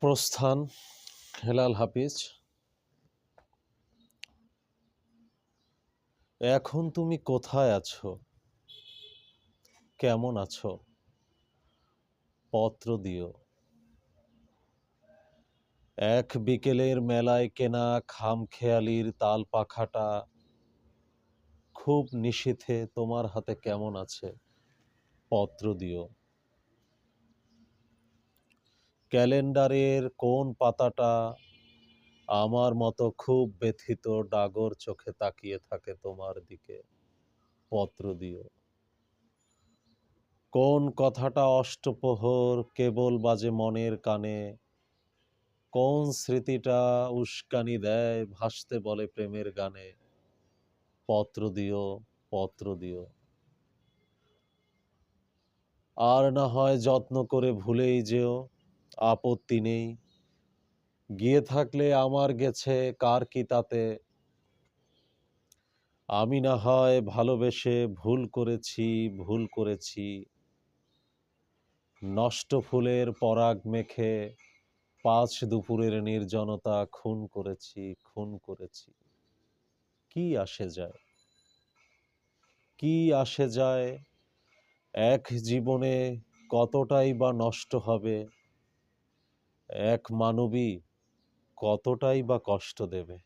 প্রস্থান, হেলাল হাফিজ। এখন তুমি কোথায় আছো? কেমন আছো? পত্র দিও। এক বিকেলের মেলায় কেনা খামখেয়ালির তাল পাখাটা খুব নিশীথে তোমার হাতে কেমন আছে? পত্র দিও। ক্যালেন্ডারের কোন পাতাটা আমার মতো খুব ব্যথিত ডাগর চোখে তাকিয়ে থাকে তোমার দিকে? পত্র দিও। কোন কথাটা অষ্টপ্রহর কেবল বাজে মনের কানে? কোন স্মৃতিটা উস্কানি দেয় ভাসতে বলে প্রেমের গানে? পত্র দিও পত্র দিও। আর না হয় যত্ন করে ভুলেই যেও। আপত্তি নেই। গিয়ে থাকলে আমার গেছে কার কি তাতে। আমি না হয় ভালোবেসে ভুল করেছি ভুল করেছি। নষ্ট ফুলের পরাগ মেখে পাঁচ দুপুরের নির্জনতা খুন করেছি খুন করেছি। কি আসে যায়? কি আসে যায়? এক জীবনে কতটাই বা নষ্ট হবে? এক মানবী কতটাই বা কষ্ট দেবে?